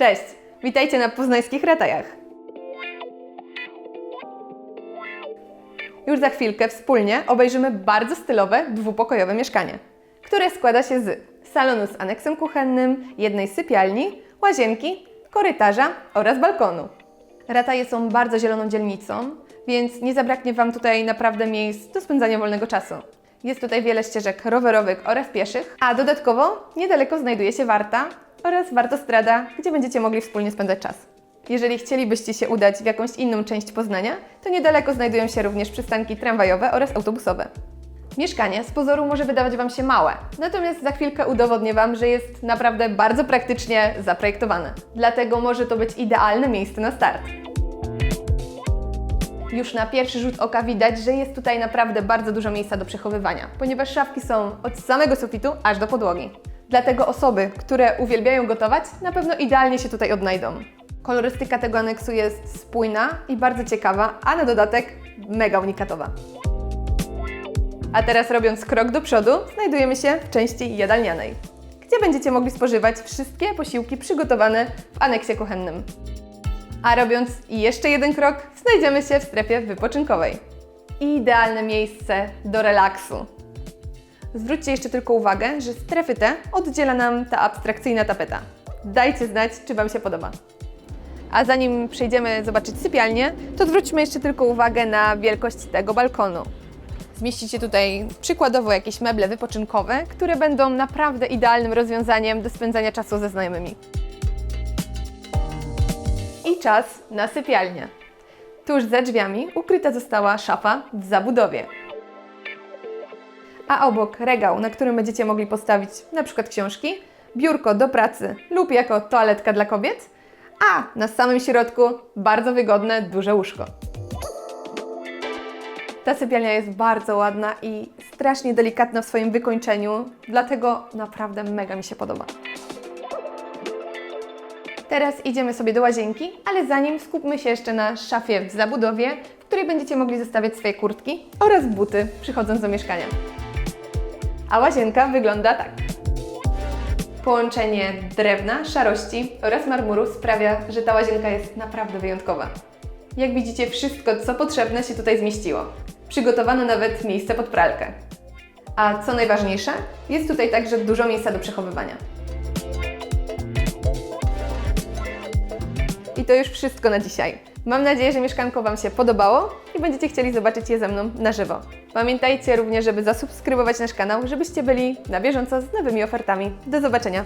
Cześć! Witajcie na poznańskich ratajach. Już za chwilkę wspólnie obejrzymy bardzo stylowe, dwupokojowe mieszkanie, które składa się z salonu z aneksem kuchennym, jednej sypialni, łazienki, korytarza oraz balkonu. Rataje są bardzo zieloną dzielnicą, więc nie zabraknie Wam tutaj naprawdę miejsc do spędzania wolnego czasu. Jest tutaj wiele ścieżek rowerowych oraz pieszych, a dodatkowo niedaleko znajduje się Warta oraz Wartostrada, gdzie będziecie mogli wspólnie spędzać czas. Jeżeli chcielibyście się udać w jakąś inną część Poznania, to niedaleko znajdują się również przystanki tramwajowe oraz autobusowe. Mieszkanie z pozoru może wydawać Wam się małe, natomiast za chwilkę udowodnię Wam, że jest naprawdę bardzo praktycznie zaprojektowane. Dlatego może to być idealne miejsce na start. Już na pierwszy rzut oka widać, że jest tutaj naprawdę bardzo dużo miejsca do przechowywania, ponieważ szafki są od samego sufitu aż do podłogi. Dlatego osoby, które uwielbiają gotować, na pewno idealnie się tutaj odnajdą. Kolorystyka tego aneksu jest spójna i bardzo ciekawa, a na dodatek mega unikatowa. A teraz robiąc krok do przodu, znajdujemy się w części jadalnianej, gdzie będziecie mogli spożywać wszystkie posiłki przygotowane w aneksie kuchennym. A robiąc jeszcze jeden krok, znajdziemy się w strefie wypoczynkowej. Idealne miejsce do relaksu. Zwróćcie jeszcze tylko uwagę, że strefy te oddziela nam ta abstrakcyjna tapeta. Dajcie znać, czy Wam się podoba. A zanim przejdziemy zobaczyć sypialnię, to zwróćmy jeszcze tylko uwagę na wielkość tego balkonu. Zmieścicie tutaj przykładowo jakieś meble wypoczynkowe, które będą naprawdę idealnym rozwiązaniem do spędzania czasu ze znajomymi. I czas na sypialnię. Tuż za drzwiami ukryta została szafa w zabudowie. A obok regał, na którym będziecie mogli postawić na przykład książki, biurko do pracy lub jako toaletka dla kobiet, a na samym środku bardzo wygodne, duże łóżko. Ta sypialnia jest bardzo ładna i strasznie delikatna w swoim wykończeniu, dlatego naprawdę mega mi się podoba. Teraz idziemy sobie do łazienki, ale zanim skupmy się jeszcze na szafie w zabudowie, w której będziecie mogli zostawiać swoje kurtki oraz buty przychodząc do mieszkania. A łazienka wygląda tak. Połączenie drewna, szarości oraz marmuru sprawia, że ta łazienka jest naprawdę wyjątkowa. Jak widzicie, wszystko co potrzebne się tutaj zmieściło. Przygotowano nawet miejsce pod pralkę. A co najważniejsze, jest tutaj także dużo miejsca do przechowywania. I to już wszystko na dzisiaj. Mam nadzieję, że mieszkanko Wam się podobało i będziecie chcieli zobaczyć je ze mną na żywo. Pamiętajcie również, żeby zasubskrybować nasz kanał, żebyście byli na bieżąco z nowymi ofertami. Do zobaczenia!